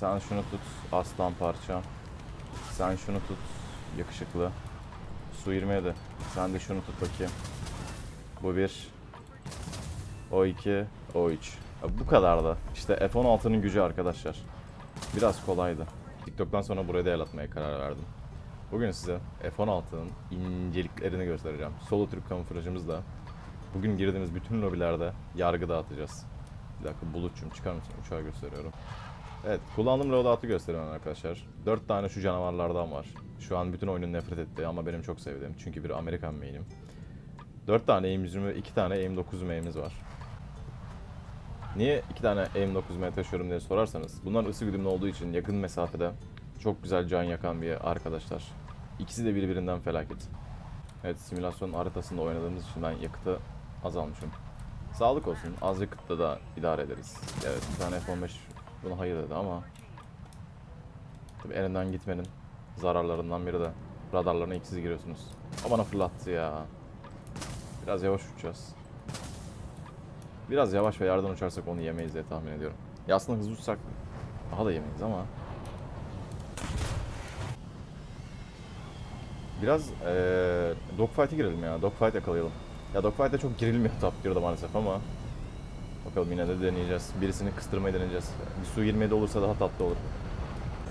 Sen şunu tut aslan parça. Sen şunu tut yakışıklı. Su 27. Sen de şunu tut bakayım. Bu bir. O iki. O üç. Bu kadar da. İşte F-16'nın gücü arkadaşlar. Biraz kolaydı. TikTok'tan sonra buraya da el atmaya karar verdim. Bugün size F-16'nın inceliklerini göstereceğim. Solo Türk kamuflajımızla bugün girdiğimiz bütün lobilerde yargı dağıtacağız. Bir dakika bulutçum çıkar mısın? Uçağı gösteriyorum. Evet kullandığım loadout'u gösteriyorum arkadaşlar. 4 tane şu canavarlardan var. Şu an bütün oyunun nefret ettiği ama benim çok sevdiğim. Çünkü bir Amerikan main'im. 4 tane aim 120 ve 2 tane aim 9 main'imiz var. Niye 2 tane aim 9 main taşıyorum diye sorarsanız. Bunlar ısı güdümlü olduğu için yakın mesafede çok güzel can yakan bir arkadaşlar. İkisi de birbirinden felaket. Evet simülasyon haritasında oynadığımız için ben yakıtı azalmışım. Sağlık olsun. Az yakıtla da idare ederiz. Evet bir tane F-15 buna hayır dedi ama Tabii elinden gitmenin zararlarından biri de radarlarına iksiz giriyorsunuz. O bana fırlattı ya. Biraz yavaş uçacağız. Biraz yavaş ve yerden uçarsak onu yemeyiz diye tahmin ediyorum. Ya aslında hızlı uçsak daha da yemeyiz ama Biraz eee dogfight'e girelim ya. Dogfight yakalayalım. Ya dogfight'e çok girilmiyor Top Gear'da maalesef ama Bakalım yine de deneyeceğiz. Birisini kıstırmayı deneyeceğiz. Bir Su 27 olursa daha tatlı olur.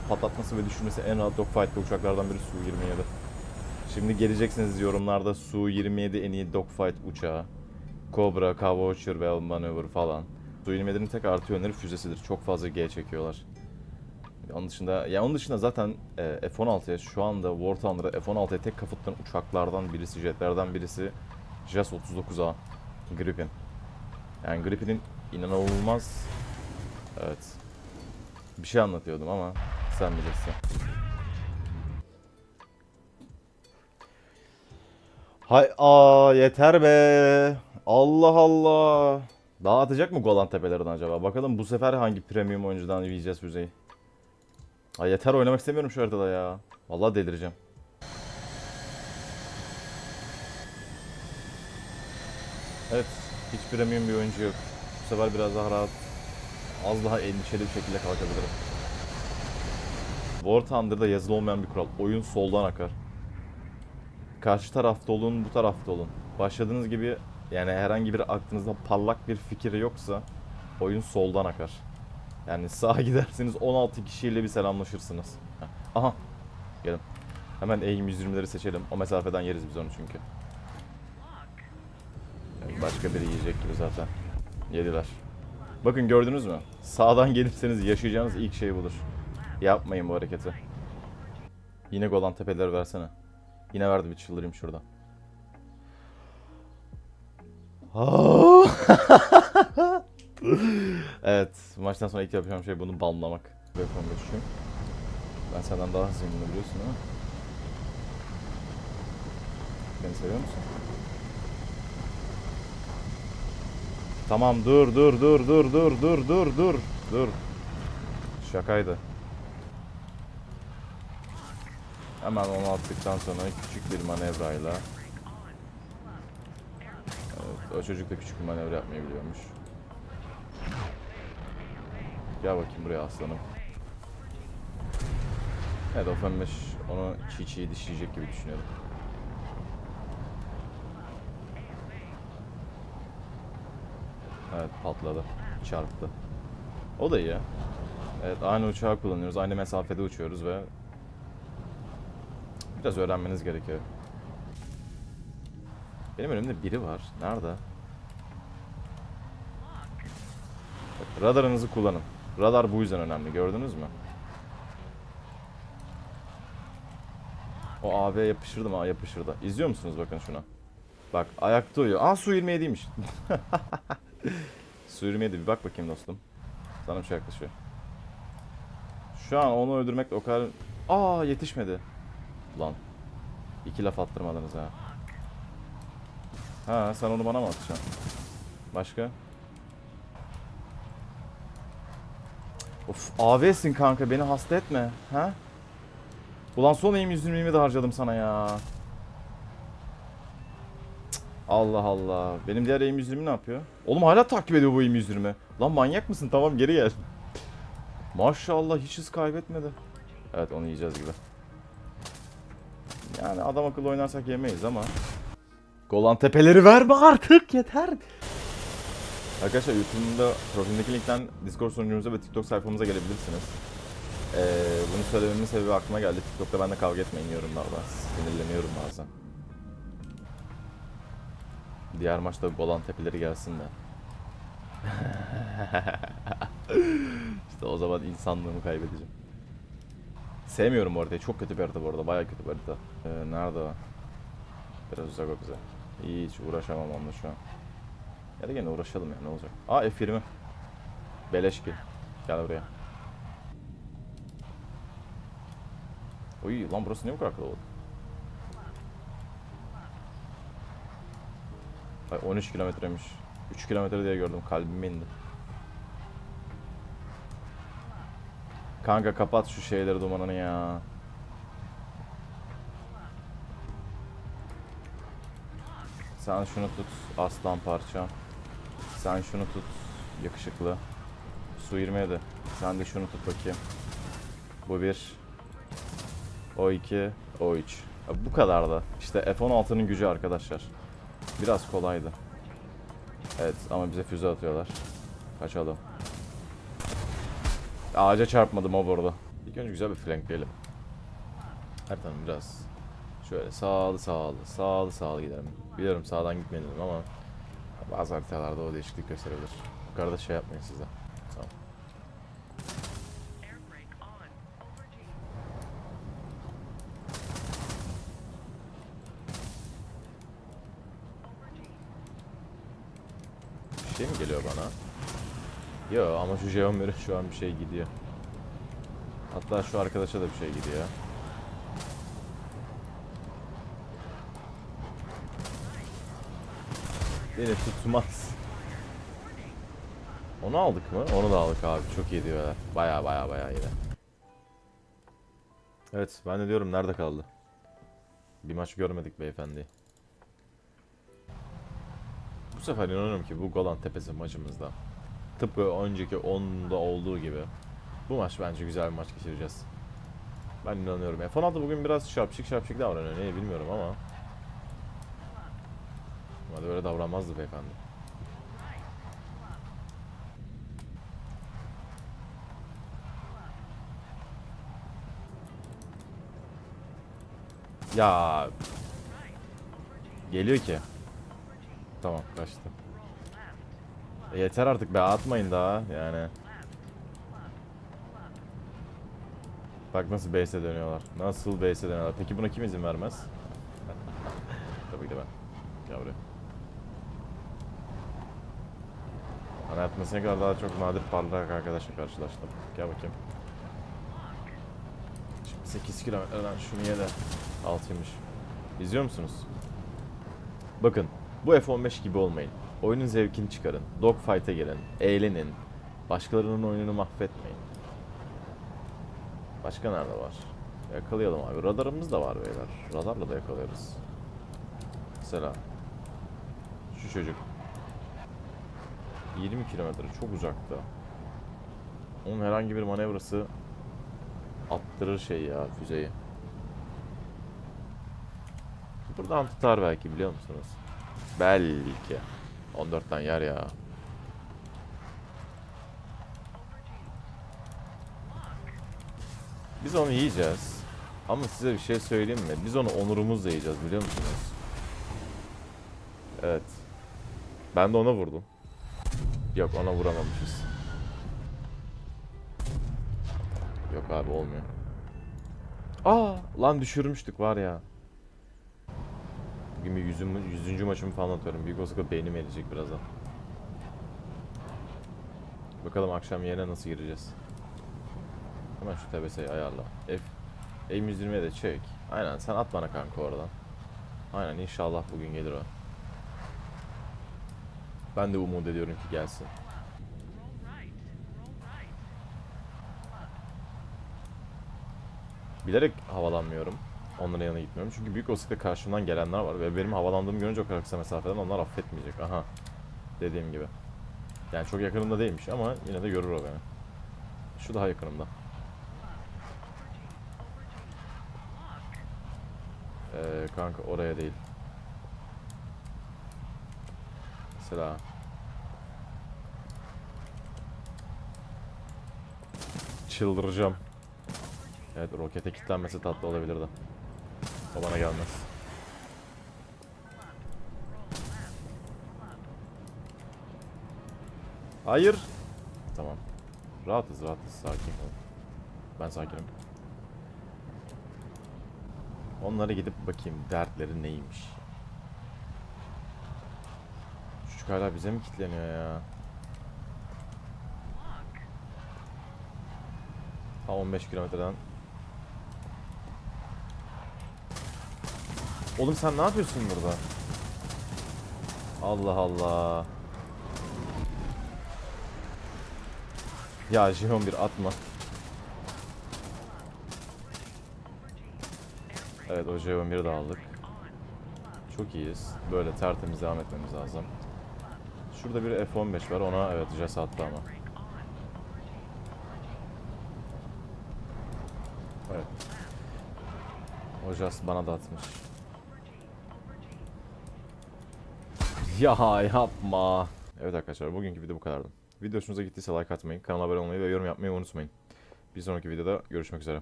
Patlatması ve düşürmesi en rahat dogfight'lı uçaklardan biri Su 27. Şimdi geleceksiniz yorumlarda Su 27 en iyi dogfight uçağı. Cobra, Cav ve Maneuver falan. Su 27'nin tek artı yönleri füzesidir. Çok fazla G çekiyorlar. Onun dışında ya onun dışında zaten e, F-16'ya şu anda War Thunder'a F-16'ya tek kafatılan uçaklardan birisi, jetlerden birisi JAS 39A Gripen. Yani Gripen'in inanılmaz evet bir şey anlatıyordum ama sen bilirsin. Hay aa yeter be. Allah Allah. Dağıtacak mı Golan Tepeleri'den acaba? Bakalım bu sefer hangi premium oyuncudan yiyeceğiz füzeyi. Ay yeter oynamak istemiyorum şu haritada ya. Vallahi delireceğim. Evet, hiç premium bir oyuncu yok. Bu sefer biraz daha rahat, az daha endişeli bir şekilde kalkabilirim. War Thunder'da yazılı olmayan bir kural. Oyun soldan akar. Karşı tarafta olun, bu tarafta olun. Başladığınız gibi yani herhangi bir aklınızda parlak bir fikir yoksa oyun soldan akar. Yani sağa giderseniz 16 kişiyle bir selamlaşırsınız. Aha. Gelin. Hemen aim 120'leri seçelim. O mesafeden yeriz biz onu çünkü. Başka biri yiyecek gibi zaten. Yediler. Bakın gördünüz mü? Sağdan gelirseniz yaşayacağınız ilk şey budur. Yapmayın bu hareketi. Yine Golan tepeleri versene. Yine verdi bir çıldırayım şurada. evet, maçtan sonra ilk yapacağım şey bunu banlamak. Ben senden daha hızlıyım bunu biliyorsun değil mi? Beni seviyor musun? Tamam dur dur dur dur dur dur dur dur dur. Şakaydı. Hemen onu attıktan sonra küçük bir manevrayla Evet, o çocuk da küçük bir manevra yapmayı biliyormuş. Gel bakayım buraya aslanım. Evet o femmiş onu çiğ çiğ dişleyecek gibi düşünüyorum. Evet patladı. Çarptı. O da iyi. Evet aynı uçağı kullanıyoruz. Aynı mesafede uçuyoruz ve biraz öğrenmeniz gerekiyor. Benim önümde biri var. Nerede? Bak, radarınızı kullanın. Radar bu yüzden önemli. Gördünüz mü? O AB yapışırdı mı? Yapışırdı. İzliyor musunuz bakın şuna? Bak ayakta uyuyor. Aa su 27'ymiş. 27 bir bak bakayım dostum. Sana bir şey yaklaşıyor. Şu an onu öldürmek o kadar... Aa yetişmedi. Lan. İki laf attırmadınız ha. Ha sen onu bana mı atacaksın? Başka? Of AV'sin kanka beni hasta etme. Ha? Ulan son aim 120'mi de harcadım sana ya. Allah Allah. Benim diğer aim 120 ne yapıyor? Oğlum hala takip ediyor bu aim 120. Lan manyak mısın? Tamam geri gel. Maşallah hiç hız kaybetmedi. Evet onu yiyeceğiz gibi. Yani adam akıllı oynarsak yemeyiz ama. Golan tepeleri verme artık yeter. Arkadaşlar YouTube'da profilimdeki linkten Discord sunucumuza ve TikTok sayfamıza gelebilirsiniz. Ee, bunu söylememin sebebi aklıma geldi. TikTok'ta benimle kavga etmeyin yorumlarda. Sinirleniyorum bazen. Diğer maçta Golan tepeleri gelsin de. işte o zaman insanlığımı kaybedeceğim. Sevmiyorum bu haritayı. Çok kötü bir harita bu arada. Bayağı kötü bir harita. Ee, nerede o? Biraz uzak o bize. Hiç uğraşamam onunla şu an. Ya da gene uğraşalım ya ne olacak. Aa F20. Beleş ki. Gel buraya. Uy lan burası niye bu kadar kalabalık? Ay 13 kilometremiş. 3 kilometre diye gördüm kalbime indi. Kanka kapat şu şeyleri dumanını ya. Sen şunu tut aslan parça. Sen şunu tut yakışıklı. Su 27. Sen de şunu tut bakayım. Bu bir. O iki. O üç. Bu kadar da. İşte F-16'nın gücü arkadaşlar. Biraz kolaydı. Evet ama bize füze atıyorlar. Kaçalım. Ağaca çarpmadım o burada. İlk önce güzel bir flankleyelim. Haritanın biraz şöyle sağlı sağlı sağlı sağlı gidelim. Biliyorum sağdan gitmeyelim ama bazı haritalarda o değişiklik gösterebilir. Yukarıda şey yapmayın size. Şey mi geliyor bana? Yo ama şu Jeomer'e şu an bir şey gidiyor. Hatta şu arkadaşa da bir şey gidiyor. Beni tutmaz. Onu aldık mı? Onu da aldık abi. Çok iyi diyorlar. Baya baya baya iyi. Evet ben de diyorum nerede kaldı? Bir maç görmedik beyefendi. Bu sefer inanıyorum ki bu Golan Tepesi maçımızda tıpkı önceki 10'da olduğu gibi bu maç bence güzel bir maç geçireceğiz. Ben inanıyorum. F16 bugün biraz şapşik şapşik davranıyor. Niye bilmiyorum ama. Hadi öyle davranmazdı beyefendi. Ya geliyor ki. Tamam kaçtı. E yeter artık be atmayın daha yani. Bak nasıl base'e dönüyorlar. Nasıl base'e dönüyorlar. Peki buna kim izin vermez? Tabii ki ben. Gel buraya. Hayatımda ne kadar daha çok nadir parlak arkadaşla karşılaştım. Gel bakayım. Şimdi 8 kilometreden şunu ye de 6'ymış. İzliyor musunuz? Bakın bu F15 gibi olmayın. Oyunun zevkini çıkarın. Dogfight'e gelin. Eğlenin. Başkalarının oyununu mahvetmeyin. Başka nerede var? Yakalayalım abi. Radarımız da var beyler. Radarla da yakalarız. Mesela. Şu çocuk. 20 kilometre çok uzakta. Onun herhangi bir manevrası attırır şey ya füzeyi. Buradan tutar belki biliyor musunuz? Belki. 14'ten yer ya. Biz onu yiyeceğiz. Ama size bir şey söyleyeyim mi? Biz onu onurumuzla yiyeceğiz biliyor musunuz? Evet. Ben de ona vurdum. Yok ona vuramamışız. Yok abi olmuyor. Aa lan düşürmüştük var ya. Bugün bir yüzüm, yüzüncü maçımı falan atıyorum. Büyük olasılıkla beynim eriyecek birazdan. Bakalım akşam yerine nasıl gireceğiz. Hemen şu TBS'yi ayarla. F aim 120'ye de çek. Aynen sen at bana kanka oradan. Aynen inşallah bugün gelir o. Ben de umut ediyorum ki gelsin. Bilerek havalanmıyorum. Onların yanına gitmiyorum. Çünkü büyük olasılıkla karşımdan gelenler var ve benim havalandığımı görünce o kadar kısa mesafeden onlar affetmeyecek. Aha. Dediğim gibi. Yani çok yakınımda değilmiş ama yine de görür o beni. Şu daha yakınımda. Ee, kanka oraya değil. Mesela çıldıracağım. Evet rokete kilitlenmesi tatlı olabilirdi. O bana gelmez. Hayır. Tamam. Rahatız rahatız sakin ol. Ben sakinim. Onlara gidip bakayım dertleri neymiş. Çocuk hala bize mi kilitleniyor ya? Ta 15 kilometreden. Oğlum sen ne yapıyorsun burada? Allah Allah. Ya Jion bir atma. Evet o J11'i de aldık. Çok iyiyiz. Böyle tertemiz devam etmemiz lazım. Şurada bir F15 var ona evet Jess attı ama. Evet. O Jess bana da atmış. Ya yapma. Evet arkadaşlar bugünkü video bu kadardı. Video hoşunuza gittiyse like atmayı, kanala abone olmayı ve yorum yapmayı unutmayın. Bir sonraki videoda görüşmek üzere.